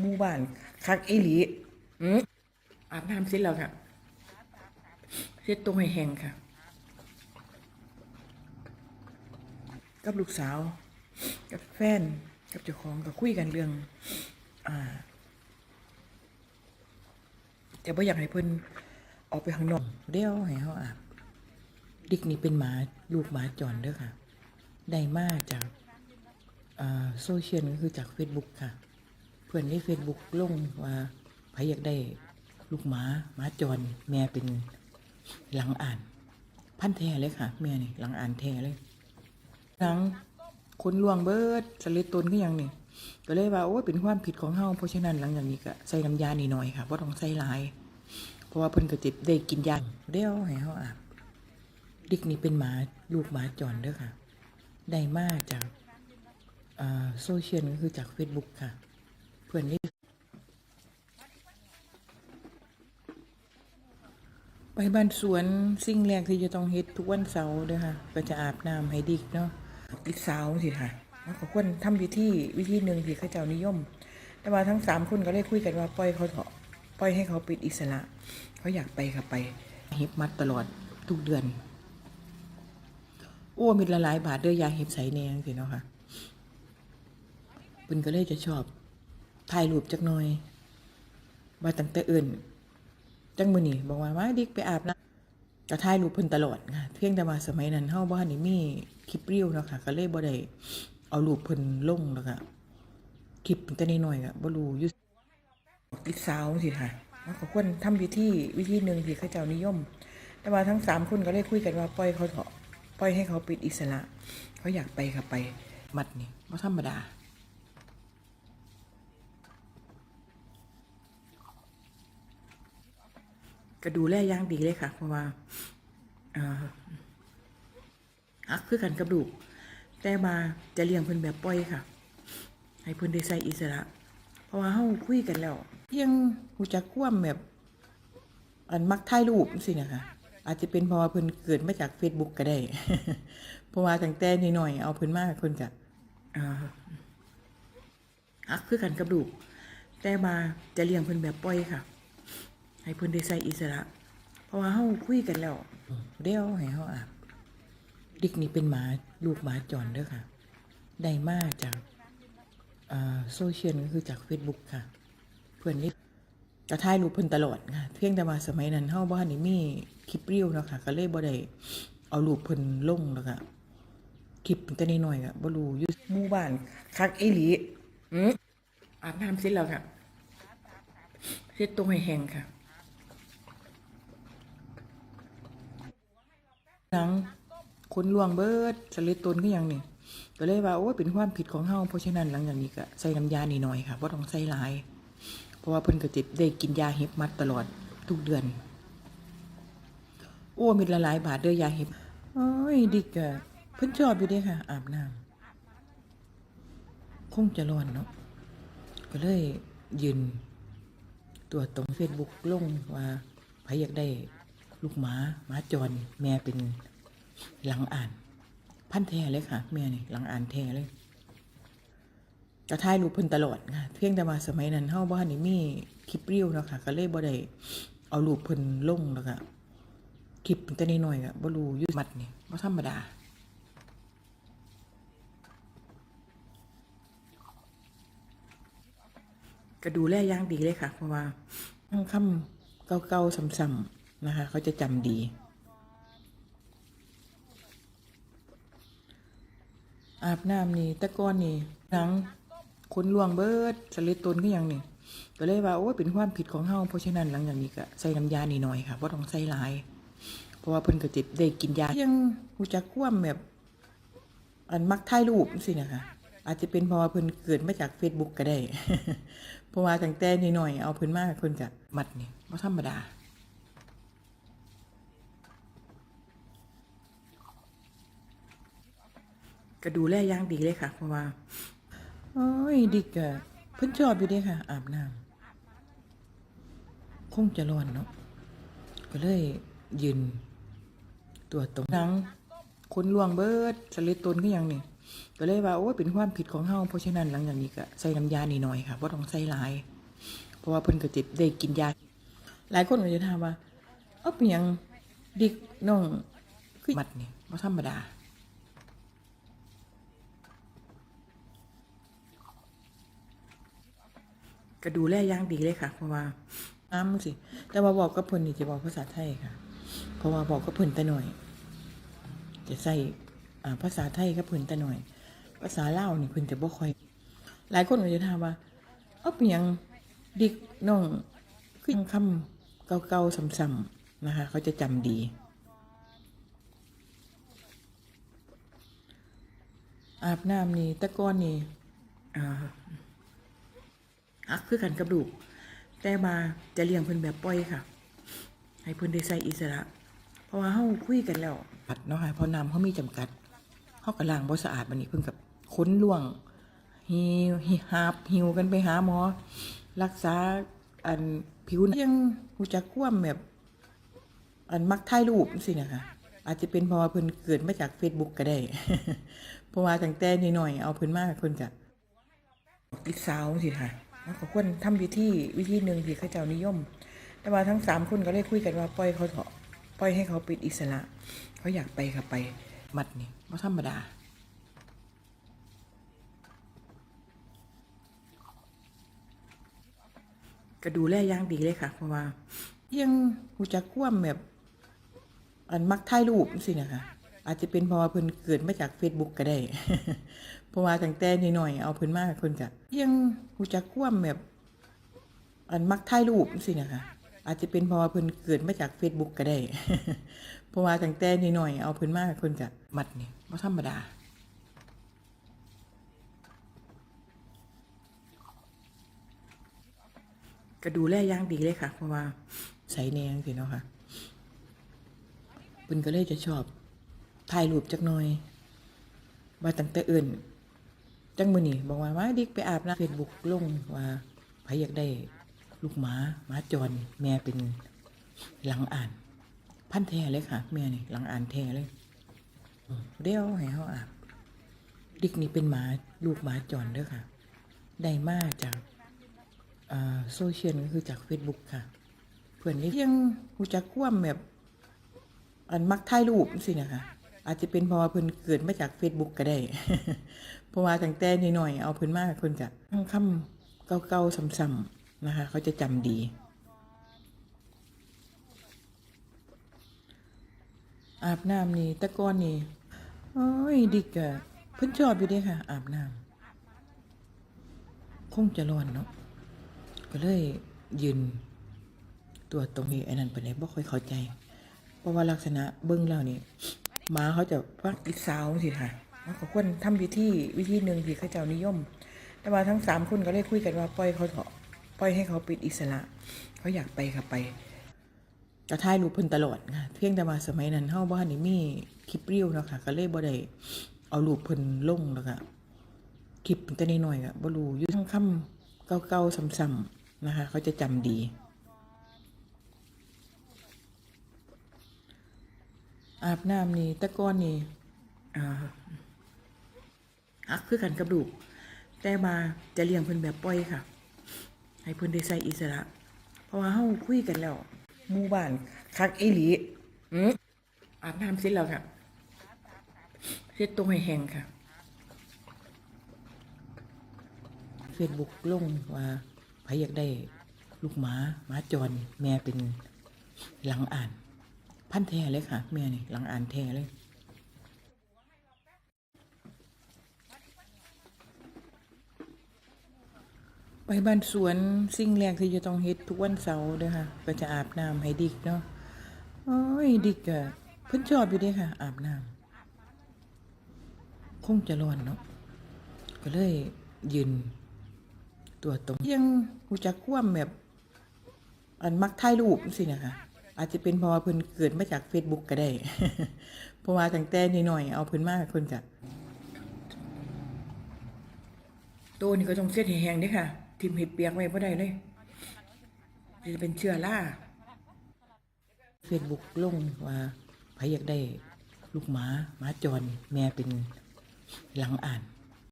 หมู่บ้านคักอีหลีอืมอาบน้ำเสร็จแล้วค่ะเสร็จตรงให้แห้งค่ะ กับลูกสาว กับแฟน กับเจ้าของก็คุยกันเรื่อง อ่าแต่บ่อยากให้เพิ่นออกไปข้างนอกเดี๋ยวให้เฮาอาบดิกนี่เป็นหมาลูกหมาจรเด้อค่ะ ได้มาจากอ่าโซเชียลก็คือจาก Facebook ค่ะ เพื่อนใน Facebook ลงว่าใครอยากได้ลูกหมาหมาจรแม่เป็นหลังอ่าน พันแท้เลยค่ะ แม่นี่หลังอ่านแท้เลยหลังคนลวงเบิดสลิดตนก็ยังนี่ก็เลยว่าโอ้เป็นความผิดของเฮาเพราะฉะนั้นหลังจากนี้ก็ใส่น้ำยานี่หน่อยค่ะบ่ต้องใส่หลาย เพราะว่าเพิ่นก็จิตได้กินยาเดี๋ยวให้เฮาอาบดิกนี่เป็นหมาลูกหมาจรเด้อค่ะ ได้มาจากโซเชียลก็คือจาก Facebook ค่ะ เพื่อนนี่ไปบ้านสวนสิ่งแรกที่จะต้องเฮ็ดทุกวันเสาร์เด้อค่ะ ก็จะอาบน้ำให้ดิกเนาะดิกสาวสิค่ะแล้วก็ควรทำวิธีวิธีหนึ่งที่เขาเจ้านิยม แต่ว่าทั้งสามคนก็เลยคุยกันว่าปล่อยเขาเถอะปล่อยให้เขาเป็นอิสระ เขาอยากไปก็ไปเฮ็บมัดตลอดทุกเดือน โอ้มีละหลายบาทเด้อยาเห็บใสแนงสิเนาะค่ะเพิ่นก็เลยจะชอบ ถ่ายรูปจักหน่อยว่าตั้งแต่อื่นจังมือนี้บอกว่ามาดิกไปอาบน้ำก็ถ่ายรูปเพิ่นตลอดค่ะเพียงแต่ว่าสมัยนั้นเฮาบ่ทันได้มีคลิปเรียวเนาะค่ะก็เลยบ่ได้เอารูปเพิ่นลงแล้วก็คลิปแต่น้อยๆก็บ่รู้อยู่ติดสาวสิค่ะแล้วก็ควรทำวิธีวิธีหนึ่งที่เขาเจ้านิยม แต่ว่าทั้งสามคนก็เลยคุยกันว่าปล่อยเขาเถอะปล่อยให้เขาป็นอิสระ เขาอยากไปก็ไป มัดนี่ไม่ธรรมดา ก็ดูแลย่างดีเลยค่ะ เพราะว่าอักคือกันกับลูก แต่มาจะเลี้ยงเพิ่นแบบปล่อยค่ะ ให้เพิ่นได้ใส่อิสระ เพราะว่าเฮาคุยกันแล้วยังหูจักความแบบ อันมักถ่ายรูปสินะคะอาจจะเป็นเพราะว่าเพิ่นเกิดมาจาก Facebook ก็ได้ เพราะว่าตั้งแต่น้อยๆเอาเพิ่นมาเพิ่นก็อ่าฮักคือกันกับลูก แต่มาจะเลี้ยงเพิ่นแบบปล่อยค่ะ ให้เพิ่นได้ใส่อิสระ เพราะว่าเฮาคุยกันแล้วเดี๋ยวให้เฮาอาบดิกนี่เป็นหมาลูกหมาจรเด้อค่ะ ได้มาจากโซเชียลก็คือจาก Facebook ค่ะ เพื่อนนี่ก็ถ่ายรูปเพิ่นตลอดค่ะ เพียงแต่ว่าสมัยนั้นเฮาบ่ทันได้มีคลิปเรียวเนาะค่ะก็เลยบ่ได้เอารูปเพิ่นลงแล้วก็คลิปแต่น้อยๆก็บ่รู้อยู่หมู่บ้านคักอีหลีอืมอาบน้ำเสร็จแล้วค่ะเสร็จตรงให้แห้งค่ะ หนังคนลวงเบิดสลิดตนก็ยังนี่ก็เลยว่าโอ้เป็นความผิดของเฮาเพราะฉะนั้นหลังจากนี้ก็ใส่น้ำยานี่หน่อยค่ะบ่ต้องใส่หลาย เพราะว่าเพิ่นก็จิได้กินยาเห็บมัดตลอดทุกเดือน โอ้มีละหลายบาทเด้อยาเห็บโอ้ยดิกะเพิ่นชอบอยู่เด้ค่ะ อาบน้ำคงจะร้อนเนาะก็เลยยืน ตัวตรง Facebook ลงว่าใครอยากได้ ลูกหมาหมาจรแม่เป็นหลังอ่าน พันแท้เลยค่ะ แม่นี่หลังอ่านแท้เลยก็ถ่ายรูปเพิ่นตลอดค่ะเพียงแต่ว่าสมัยนั้นเฮาบ่ทันได้มีคลิปเรียวเนาะค่ะก็เลยบ่ได้เอารูปเพิ่นลงแล้วก็คลิปแต่น้อยๆก็บ่รู้อยู่มัดนี่บ่ธรรมดาก็ดูแลอย่างดีเลยค่ะ เพราะว่าทั้งคำเก่าๆซ้ำๆ นะคะ เขาจะจำดี อาบน้ำนี่ตะก้อนนี่หนังคนลวงเบิดสลิดตนก็ยังนี่ก็เลยว่าโอ้เป็นความผิดของเฮาเพราะฉะนั้นหลังจากนี้ก็ใส่น้ำยานีหน่อยค่ะว่าะต้องใส่หลาย เพราะว่าเพิ่นก็จิได้กินยายังหูจักความแบบ อันมักถ่ายรูปสินะคะอาจจะเป็นเพราะว่าเพิ่นเกิดมาจาก Facebook ก็ได้ เพราะว่าตั้งแต่น้อยเอาเพิ่นมากเพิ่นก็มัดนี่บ่ธรรมดา ก็ดูแลอย่างดีเลยค่ะ เพราะว่าโอ้ยดิกอะเพิ่นชอบอยู่เด้ค่ะ อาบน้ำคงจะร้อนเนาะก็เลยยืนตัวตรงนังคนลวงเบิดสลิดตนก็ยังนี่ก็เลยว่าโอ้เป็นความผิดของเฮาเพราะฉะนั้นหลังจากนี้ก็ใส่น้ำยานี่หน่อยค่ะบ่ต้องใส่หลาย เพราะว่าเพิ่นก็จะได้กินยา หลายคนก็จะถามว่า เอาเป็นยังดิกน้องคือมัดนี่บ่ธรรมดา ก็ดูแลอย่างดีเลยค่ะ เพราะว่าอ้ามสิ แต่ว่าบอกกับเพิ่นนี่จะบอกภาษาไทยค่ะ เพราะว่าบอกกับเพิ่นแต่หน่อย จะใส่ภาษาไทยกับเพิ่นแต่หน่อย ภาษาเล่านี่เพิ่นจะบ่ค่อย หลายคนก็จะถามว่าเอาเป็นยังดิกน้องคือยังคำเก่าๆซ้ำๆนะคะ เขาจะจำดีอาบน้ำนี่ตะก้อนนี่อ่า อักคือกันกับลูก แต่มาจะเลี้ยงเพิ่นแบบปล่อยค่ะ ให้เพิ่นได้ใส่อิสระ เพราะว่าเฮาคุยกันแล้วปัดเนาะค่ะเพราะน้ำเขามีจำกัดเฮาก็ล้างบ่สะอาดบัดนี้เพิ่นกับค้นล่วงหิวหิหาบหิวกันไปหาหมอ รักษาอันผิวหนังยังฮู้จักความแบบ อันมักถ่ายรูปสินะคะอาจจะเป็นเพราะว่าเพิ่นเกิดมาจาก Facebook ก็ได้ เพราะว่าตั้งแต่น้อยๆเอาเพิ่นมาเพิ่นก็ติดสาวสิค่ะ แล้วก็ควรทำวิธีวิธีหนึ่งที่เขาเจ้านิยม แต่ว่าทั้งสามคนก็เลยคุยกันว่าปล่อยเขาเถอะปล่อยให้เขาเป็นอิสระ เขาอยากไปก็ไปมัดนี่ไม่ธรรมดาก็ดูแลอย่างดีเลยค่ะ เพราะว่ายังหูจักความแบบ อันมักถ่ายรูปสินะคะ อาจจะเป็นเพราะว่าเพิ่นเกิดมาจาก Facebook ก็ได้ เพราะว่าตั้งแต่น้อยๆเอาเพิ่นมาเพิ่นก็ยังหูจักความแบบอันมักถ่ายรูปสินะคะอาจจะเป็นเพราะว่าเพิ่นเกิดมาจาก Facebook ก็ได้ เพราะว่าตั้งแต่น้อยๆเอาเพิ่นมาเพิ่นก็มัดนี่บ่ธรรมดาก็ดูแลอย่างดีเลยค่ะ เพราะว่าใส่แนงสิเนาะค่ะเพิ่นก็เลยจะชอบ ถ่ายรูปจักหน่อย ว่าตั้งแต่อื่น จังมือนี้บอกว่ามาดิกไปอาบน้ำเฟซบุ๊กลงว่าใครอยากได้ลูกหมาหมาจรแม่เป็นหลังอ่าน พันแท้เลยค่ะ แม่นี่หลังอ่านแท้เลยเดี๋ยวให้เฮาอาบดิกนี่เป็นหมาลูกหมาจรเด้อค่ะ ได้มาจากโซเชียลก็คือจาก Facebook ค่ะ เพื่อนนี่ยังหูจักความแบบอันมักถ่ายรูปสินะคะ อาจจะเป็นเพราะว่าเพิ่นเกิดมาจาก Facebook ก็ได้ เพราะว่าตั้งแต่น้อยๆเอาเพิ่นมาเพิ่นก็ทั้งคำเก่าๆซ้ำๆนะคะ เขาจะจำดีอาบน้ำนี่ตะก้อนนี่โอ้ยดิกอะเพิ่นชอบอยู่เด้ค่ะ อาบน้ำคงจะร้อนเนาะก็เลยยืน ตัวตรงนี้ไอ้นั่นไปเลยบ่ค่อยเข้าใจ เพราะว่าลักษณะเบิ้งแล้วนี่ หมาเขาจะพักอิสาวสิค่ะแล้วก็ควรทำวิธีวิธีหนึ่งที่เขาเจ้านิยม แต่ว่าทั้งสามคนก็เลยคุยกันว่าปล่อยเขาเถอะปล่อยให้เขาป็นอิสระ เขาอยากไปก็ไปจะถ่ายรูปเพิ่นตลอดค่ะเพียงแต่ว่าสมัยนั้นเฮาบ่ทันได้มีคลิปเรียวเนาะค่ะก็เลยบ่ได้เอารูปเพิ่นลงแล้วก็คลิปแต่น้อยๆก็บ่รู้อยู่ทั้งคำเก่าๆซ้ำๆนะคะ เขาจะจำดี อาบน้ำนี่ตะก้อนนี่อ่าอักคือกันกับลูก แต่มาจะเลี้ยงเพิ่นแบบปล่อยค่ะ ให้เพิ่นได้ใส่อิสระ เพราะว่าเฮาคุยกันแล้วหมู่บ้านคักอีหลีอืมอาบน้ำเสร็จแล้วค่ะเสร็จตรงให้แห้งค่ะเฟซบุ๊กลงว่าใครอยากได้ลูกหมาหมาจรแม่เป็นหลังอ่าน พันแท้เลยค่ะแม่นี่หลังอ่านแท้เลยไปบ้านสวนสิ่งแรกที่จะต้องเฮ็ดทุกวันเสาร์เด้อค่ะ ก็จะอาบน้ำให้ดิกเนาะโอ้ยดิกอะเพิ่นชอบอยู่เด้ค่ะ อาบน้ำคงจะร้อนเนาะก็เลยยืน ตัวตรงยังหูจักความแบบ อันมักถ่ายรูปสินะคะ อาจจะเป็นเพราะว่าเพิ่นเกิดมาจาก Facebook ก็ได้ เพราะว่าตั้งแต่น้อยเอาเพิ่นมาเพิ่นก็ตัวนี้ก็ต้องเสียดแห้งเด้ค่ะ ทิมเห็ดเปียกไว้บ่ได้เลยจะเป็นเชื้อรา Facebook ลงว่าใครอยากได้ลูกหมาหมาจรแม่เป็นหลังอ่าน